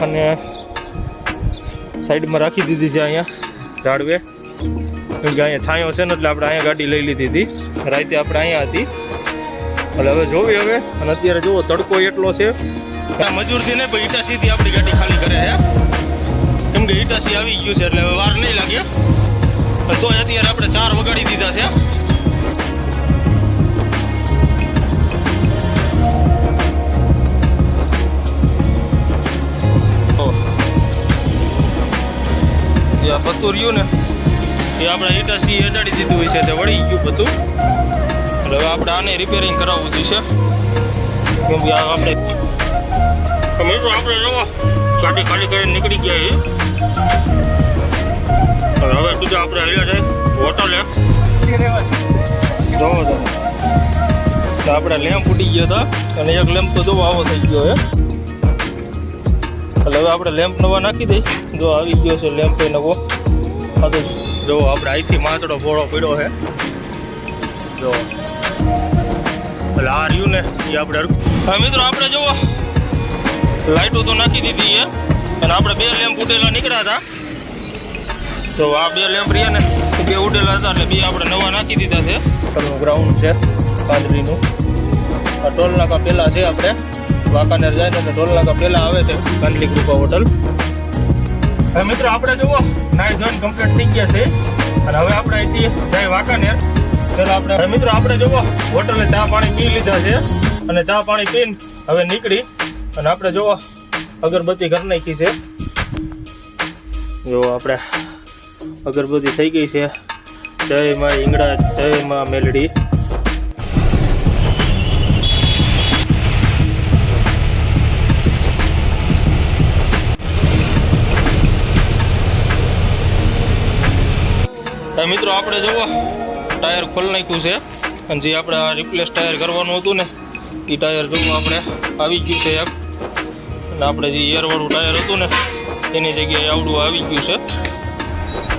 કારખાને સાઈડમાં રાખી દીધી છે અહીંયા ઝાડવે. કેમ કે અહીંયા છાંયો છે ને એટલે આપણે અહીંયા ગાડી લઈ લીધી હતી. રાતે આપણે અહીંયા હતી. એટલે હવે જોવી હવે. અને અત્યારે જુઓ, તડકો એટલો છે. મજૂરથી નહીં, પણ ઈટાસીથી આપણી ગાડી ખાલી કરે છે. કેમ કે ઈટાસી આવી ગયું છે એટલે હવે વાર નહીં લાગે. તો તોય અત્યારે આપણે ચાર વગાડી દીધા છે. જે આ પતું રહ્યું ને, એ આપણે ઈટાસી અડાડી દીધું હોય છે તે વળી ગયું બધું. એટલે હવે આપણે આને રિપેરિંગ કરાવવું જોઈશે કેમ કે આપણે મિત્રો આપણે જવા ગાડી ખાલી કરીને નીકળી ગયા છીએ. હવે બીજા આપણે અહીંયા છે, હોટલે. જોવો તમે. આપણે લેમ્પ ઉડી ગયો હતા અને એક લેમ્પ તો જોવો આવો થઈ ગયો હે એટલે હવે આપણે લેમ્પ નવા નાખી દઈ જો આવી ગયો છે લેમ્પ એ નવો. આ તો જો આપણે અહીંથી માથડો ભોળો પડ્યો છે. જો. એટલે આ રહ્યું ને, એ આપણે હા, મિત્રો, આપણે જુઓ. લાઇટો તો નાખી દીધી છે. અને આપણે બે લેમ્પ ઉડેલા નીકળ્યા હતા. તો આ બે લેમ્પ રહ્યા ને બે ઉડેલા હતા એટલે બે આપણે નવા નાખી દીધા છે. ગ્રાઉન્ડ છે કાંદરીનું આ ટોલ નાકા પહેલાં છે આપણે. વાંકાનેર જાય ને ટોલ નાકા પહેલાં આવે છે કાંદલી કૃપા હોટલ. હવે મિત્રો આપણે જુઓ નાઈ ધોઈને કમ્પ્લીટ થઈ ગયા છે. અને હવે આપણે અહીંથી જાય વાંકાનેર. ચાલો આપણે મિત્રો આપણે જુઓ, હોટલે ચા પાણી પી લીધા છે. અને ચા પાણી પીને હવે નીકળી. અને આપણે જુઓ, અગરબત્તી ઘર નાખી છે. જો આપણે, અગરબત્તી થઈ ગઈ છે. જય માં ઈંગડા જય માં મેલડી. મિત્રો આપણે જુઓ ટાયર ખોલી નાખ્યું છે. અને જે આપણે આ રિપ્લેસ ટાયર કરવાનું હતું ને એ ટાયર જુઓ આપણે આવી ગયું છે એક. અને આપણે જે એરવાળું ટાયર હતું ને, એની જગ્યાએ આવડું આવી ગયું છે.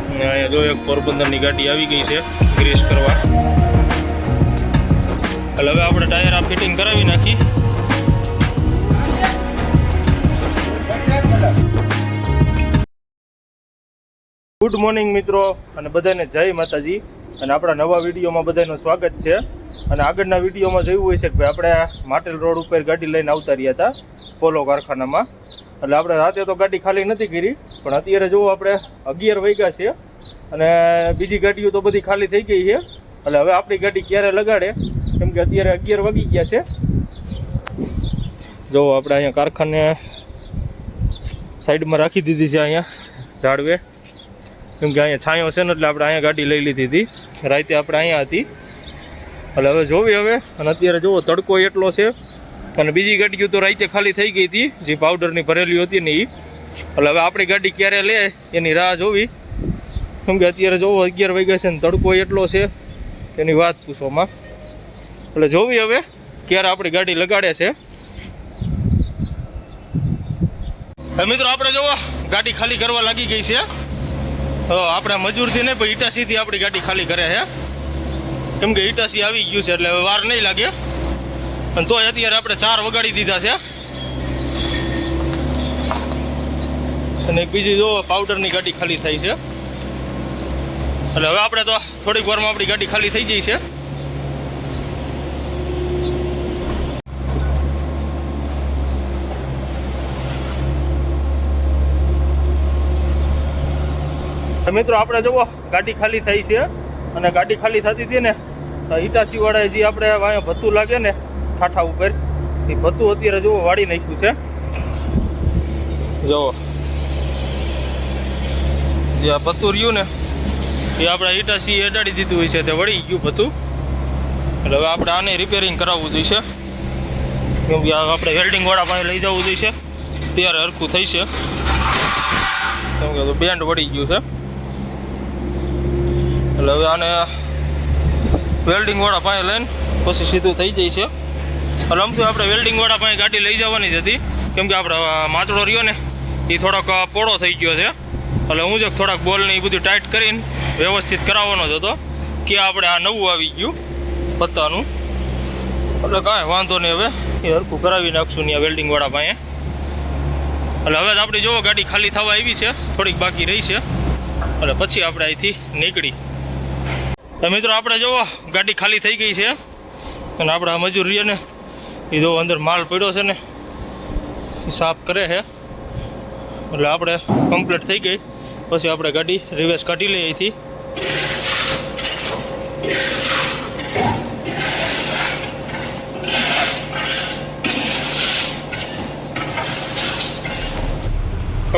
અને અહીંયા જો એક પોરબંદરની ગાડી આવી ગઈ છે, ગ્રીસ કરવા. એટલે હવે આપણે ટાયર આ ફિટિંગ કરાવી નાખી. ગુડ મોર્નિંગ મિત્રો, અને બધાને જય માતાજી. અને આપણા નવા વિડીયોમાં બધાનું સ્વાગત છે. અને આગળના વિડીયોમાં જોયું હોય છે કે ભાઈ આપણે માટેલ રોડ ઉપર ગાડી લઈને આવતા રહ્યા હતા, પોલો કારખાનામાં. એટલે આપણે રાતે તો ગાડી ખાલી નથી કરી, પણ અત્યારે જોવો આપણે અગિયાર વાગ્યા છે. અને બીજી ગાડીઓ તો બધી ખાલી થઈ ગઈ છે. એટલે હવે આપણી ગાડી ક્યારે લગાડે, કેમ કે અત્યારે અગિયાર વાગી ગયા છે. જો આપણે અહીંયા કારખાને સાઈડમાં રાખી દીધી છે અહીંયા ઝાડવે. કેમ કે અહીંયા છાંયો છે ને એટલે આપણે અહીંયા ગાડી લઈ લીધી હતી. રાતે આપણે અહીંયા હતી. એટલે હવે જોવી હવે. અને અત્યારે જુઓ, તડકો એટલો છે. અને બીજી ગાડીઓ તો રાતે ખાલી થઈ ગઈ હતી. જે પાવડરની ભરેલી હતી ને એ એટલે હવે આપણી ગાડી ક્યારે લે, એની રાહ જોવી. કેમ કે અત્યારે જોવો અગિયાર વાગ્યા છે ને તડકો એટલો છે. એની વાત પૂછવામાં એટલે જોવી હવે ક્યારે આપણી ગાડી લગાડે છે. મિત્રો, આપણે જોવો ગાડી ખાલી કરવા લાગી ગઈ છે. આપણે મજૂરથી નહીં, પણ ઈટાસીથી આપણી ગાડી ખાલી કરે છે. કેમ કે ઈટાસી આવી ગયું છે, એટલે વાર નહીં લાગે. અને તોય અત્યારે આપણે ચાર વગાડી દીધા છે. અને બીજી જો પાવડરની ગાડી ખાલી થઈ છે. એટલે હવે આપણે તો થોડીક વારમાં આપણી ગાડી ખાલી થઈ જઈ છે. મિત્રો, આપણે જુઓ, ગાડી ખાલી થઈ છે. અને ગાડી ખાલી થતી હતી ને, તો ઈટાસી જે આપણે અહીંયા ભથ્થું લાગે ને, ઠાઠા ઉપર, એ ભથ્થું અત્યારે જુઓ, વાળી નાખ્યું છે. જુઓ. જે આ ભથ્થું રહ્યું ને, એ આપણે ઈટાસી અડાડી દીધું હોય છે, તે વળી ગયું ભથ્થું. એટલે હવે આપણે આને રિપેરિંગ કરાવવું જોઈશે. કેમ કે આપણે વેલ્ડિંગવાળા પાસે લઈ જવું જોઈશે. ત્યારે હરખું થઈ છે. કેમ કે બેન્ડ વળી ગયું છે. એટલે હવે આને વેલ્ડિંગવાળા પાસે લઈને પછી સીધું થઈ જાય છે. એટલે આમ તો આપણે વેલ્ડિંગવાળા પાસે ગાડી લઈ જવાની જ હતી. કેમ કે આપણે આ માથડો રહ્યો ને એ થોડોક પોળો થઈ ગયો છે. એટલે હું જ થોડાક બોલને એ બધું ટાઈટ કરીને વ્યવસ્થિત કરાવવાનો જ હતો કે આપણે આ નવું આવી ગયું, પત્તાનું. એટલે કાંઈ વાંધો નહીં હવે, એ હરખું કરાવી નાખશું ત્યાં આ વેલ્ડિંગવાળા પાસે. એટલે હવે આપણી જોવો ગાડી ખાલી થવા આવી છે, થોડીક બાકી રહી છે. એટલે પછી આપણે અહીંથી નીકળી. તો મિત્રો, આપણે જુઓ, ગાડી ખાલી થઈ ગઈ છે. અને આપણા મજૂર રહીએ ને, એ જો અંદર માલ પડ્યો છે ને, એ સાફ કરે છે. એટલે આપણે કમ્પ્લીટ થઈ ગઈ. પછી આપણે ગાડી રિવેસ કાઢી લઈએ અહીંથી.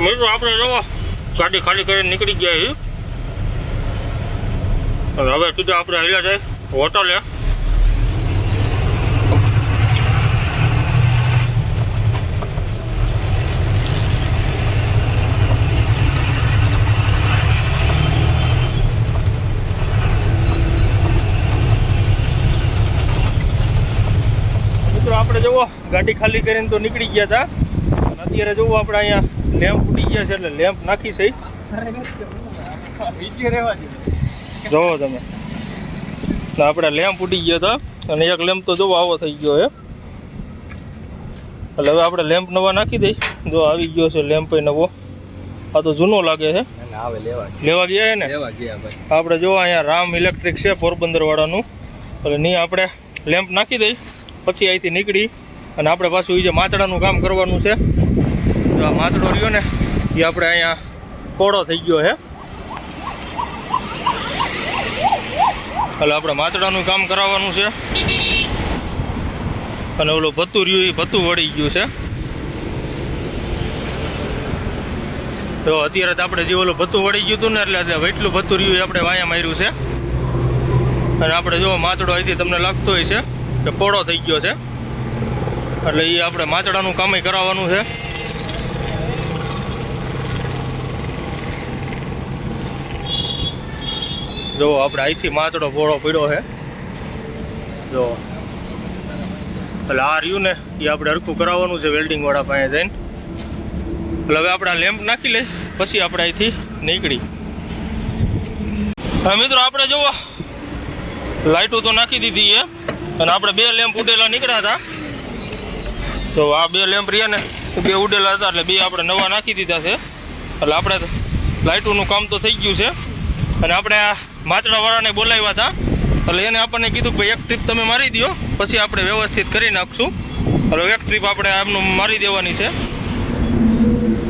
મિત્રો, આપણે જુઓ, ગાડી ખાલી કરીને નીકળી ગયા છીએ. હવે સુધી આપણે હાલ્યા જાય હોટલે આપણે જુઓ, ગાડી ખાલી કરીને તો નીકળી ગયા હતા. અત્યારે જુઓ, આપણે અહીંયા લેમ્પ ઉડી ગયા છે, એટલે લેમ્પ નાખી છે. જોવો તમે. ને આપણે લેમ્પ ઉડી ગયા હતા અને એક લેમ્પ તો જોવો આવો થઈ ગયો હે એટલે હવે આપણે લેમ્પ નવા નાખી દઈ જો આવી ગયો છે લેમ્પ નવો. આ તો જૂનો લાગે છે. લેવા લેવા ગયા છે ને? લેવા ગયા ભાઈ આપણે જો અહીંયા રામ ઇલેક્ટ્રિક છે પોરબંદર વાળાનું એટલે નહીં આપણે લેમ્પ નાખી દઈ પછી અહીંથી નીકળી. અને આપણે પાછું એ જે માતડાનું કામ કરવાનું છે. જો આ માતડો રહ્યો ને એ આપણે અહીંયા કોળો થઈ ગયો છે. એટલે આપણે માતડાનું કામ કરાવવાનું છે. અને ઓલું ભત્તું રહ્યું એ ભત્તું વળી ગયું છે. તો અત્યારે તો આપણે જે ઓલું ભત્તું વળી ગયું હતું ને, એટલે વેટલું ભત્તું રહ્યું એ આપણે વાયા માર્યું છે. અને આપણે જો માચડો અહીંથી તમને લાગતો હોય છે, કે પોળો થઈ ગયો છે. એટલે એ આપણે માચડાનું કામ કરાવવાનું છે. જો, આપણે અહીંથી માતડો ભોળો પડ્યો છે. જો. એટલે આ રહ્યું ને, એ આપણે હરખું કરાવવાનું છે વેલ્ડિંગવાળા પાસે જઈને. એટલે હવે આપણે લેમ્પ નાખી લઈ પછી આપણે અહીંથી નીકળી. હા, મિત્રો, આપણે જુઓ. લાઇટો તો નાખી દીધી છે. અને આપણે બે લેમ્પ ઉડેલા નીકળ્યા હતા. તો આ બે લેમ્પ રહ્યા ને બે ઉડેલા હતા, એટલે બે આપણે નવા નાખી દીધા છે. એટલે આપણે લાઇટોનું કામ તો થઈ ગયું છે. અને આપણે આ માતડાવાળાને બોલાવ્યા હતા. એટલે એને આપણને કીધું કે એક ટ્રીપ તમે મારી દો પછી આપણે વ્યવસ્થિત કરી નાખશું. એટલે એક ટ્રીપ આપણે આમનું મારી દેવાની છે.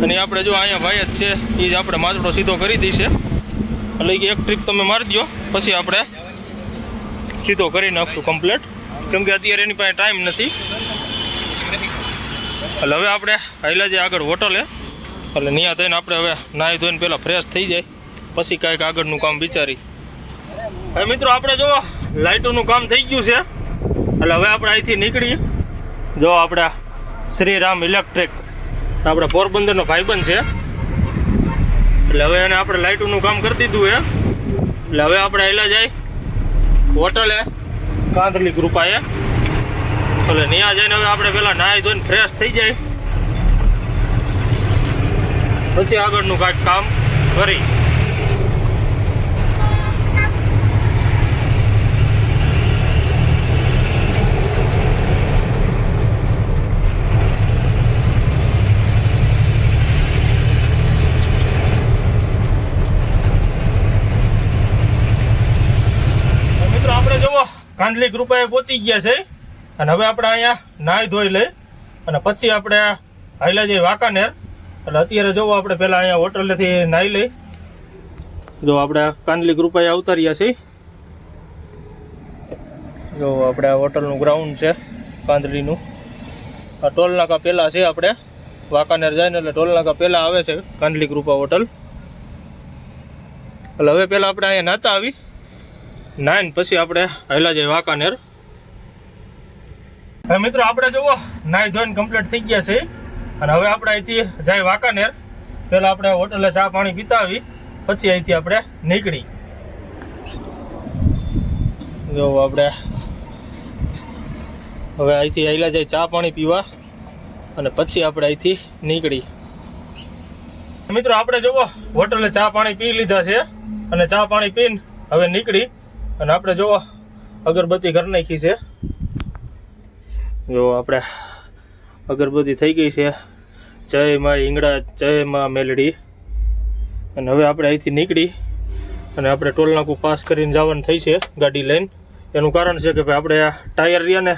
અને આપણે જો અહીંયા ભાઈ જ છે એ જ આપણે માતડો સીધો કરી દઈશે એટલે એક ટ્રીપ તમે મારી દો પછી આપણે સીધો કરી નાખશું કમ્પ્લીટ કેમ કે અત્યારે એની પાસે ટાઈમ નથી. એટલે હવે આપણે હાઈલા જે આગળ હોટલે. એટલે ત્યાં થઈને આપણે હવે નાહી ધોઈને પહેલાં ફ્રેશ થઈ જાય. પછી કાંઈક આગળનું કામ વિચારી. હવે મિત્રો, આપણે જો લાઇટોનું કામ થઈ ગયું છે. એટલે હવે આપણે અહીંથી નીકળીએ. જો આપણે શ્રી રામ ઇલેક્ટ્રિક, આપણે પોરબંદરનો ભાઈબંધ છે. એટલે હવે એને આપણે લાઇટોનું કામ કરી દીધું છે. એટલે હવે આપણે એલા જાય હોટલે કાંતલી કૃપાએ એટલે ત્યાં જઈને હવે આપણે પહેલાં નાહી ધોઈને ફ્રેશ થઈ જાય. પછી આગળનું કાંઈક કામ કરી તો મિત્રો આપણે કાંધલી કૃપાએ પહોંચી ગયા છે. અને હવે આપણે અહીંયા નાહી ધોઈ લઈ. અને પછી આપણે હાઈલા જઈએ વાંકાનેર. એટલે અત્યારે જોવો આપણે પહેલાં અહીંયા હોટલેથી નાહી લઈ. જો આપણે કાંદલી કૃપાએ અવતાર્યા છે. જો આપણે આ હોટલનું ગ્રાઉન્ડ છે કાંદલીનું આ ટોલનાકા પહેલાં છે આપણે. વાંકાનેર જાય ને એટલે ટોલ નાકા પહેલાં આવે છે કાંદલી કૃપા હોટલ. એટલે હવે પહેલાં આપણે અહીંયા નાતા આવી. નાઈન, પછી આપણે હેલા જઈએ વાંકાનેર. હવે મિત્રો આપણે જુઓ, નાઈ ધોઈને કમ્પ્લીટ થઈ ગયા છે. અને હવે આપણે અહીંથી જાય વાંકાનેર. પહેલાં આપણે હોટલે ચા પાણી પીતાવી, પછી અહીંથી આપણે નીકળી. જો આપણે હવે અહીંથી આયલા જાય ચા પાણી પીવા, અને પછી આપણે અહીંથી નીકળી. મિત્રો આપણે જુઓ, હોટલે ચા પાણી પી લીધા છે. અને ચા પાણી પીને હવે નીકળી. અને આપણે જુઓ અગરબત્તી ઘર નાખી છે. જો આપણે, અગરબત્તી થઈ ગઈ છે. જય માં ઈંગડા જય માં મેલડી. અને હવે આપણે અહીંથી નીકળી અને આપણે ટોલનાકું પાસ કરીને જવાનું થઈ છે ગાડી લઈને. એનું કારણ છે કે ભાઈ આપણે આ ટાયર રહ્યા ને,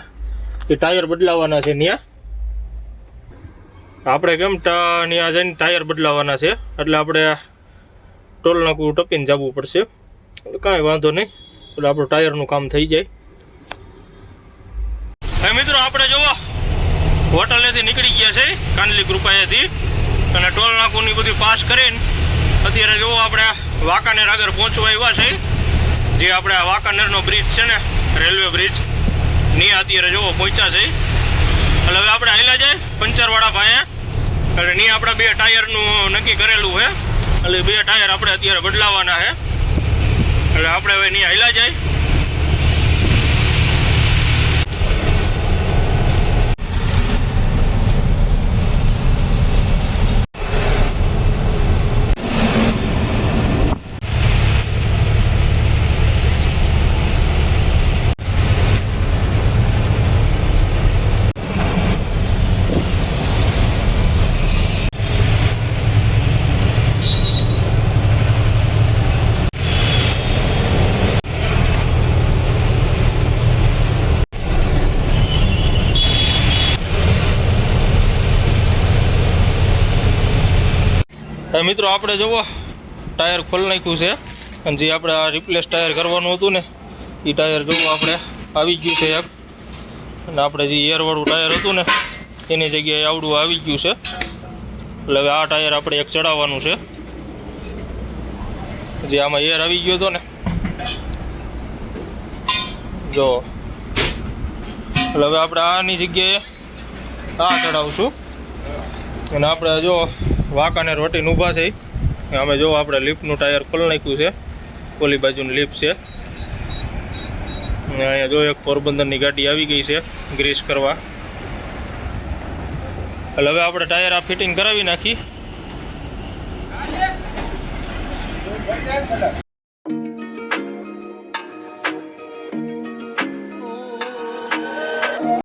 એ ટાયર બદલાવાના છે ત્યાં આપણે કેમ ત્યાં જઈને ટાયર બદલાવાના છે? એટલે આપણે આ ટોલ ટપીને જવું પડશે. કાંઈ વાંધો નહીં. એટલે આપણું ટાયરનું કામ થઈ જાય. મિત્રો આપણે જોવો હોટલેથી નીકળી ગયા છે, કાનલી કૃપાએથી. અને ટોલ નાકુની બધી પાસ કરીને અત્યારે જોવો આપણે વાંકાનેર આગળ પહોંચવા આવ્યા છે. જે આપણે આ વાંકાનેરનો બ્રિજ છે ને રેલવે બ્રિજની અત્યારે જોવો પહોંચ્યા છે. એટલે હવે આપણે હાલ્યા જાય પંચરવાળા ભાઈએ એટલે ની આપણે બે ટાયરનું નક્કી કરેલું છે. એટલે બે ટાયર આપણે અત્યારે બદલાવાના છે. એટલે આપણે હવે નહીં હાલ્યા જાય. મિત્રો, આપણે જુઓ ટાયર ખોલી નાખ્યું છે. અને જે આપણે આ રિપ્લેસ ટાયર કરવાનું હતું ને એ ટાયર જુઓ આપણે આવી ગયું છે એક. અને આપણે જે એરવાળું ટાયર હતું ને, એની જગ્યાએ આવડું આવી ગયું છે. એટલે હવે આ ટાયર આપણે એક ચડાવવાનું છે. જે આમાં એર આવી ગયો હતો ને, જો. એટલે હવે આપણે આની જગ્યાએ આ ચડાવશું. અને આપણે જો વાંકાને રોટીન ઊભા છે. અમે જો આપણે લિફ્ટનું ટાયર ખોલી નાખ્યું છે. ઓલી બાજુની લિફ્ટ છે. અહીંયા જો એક પોરબંદરની ગાડી આવી ગઈ છે, ગ્રીસ કરવા. એટલે હવે આપણે ટાયર આ ફિટિંગ કરાવી નાખી.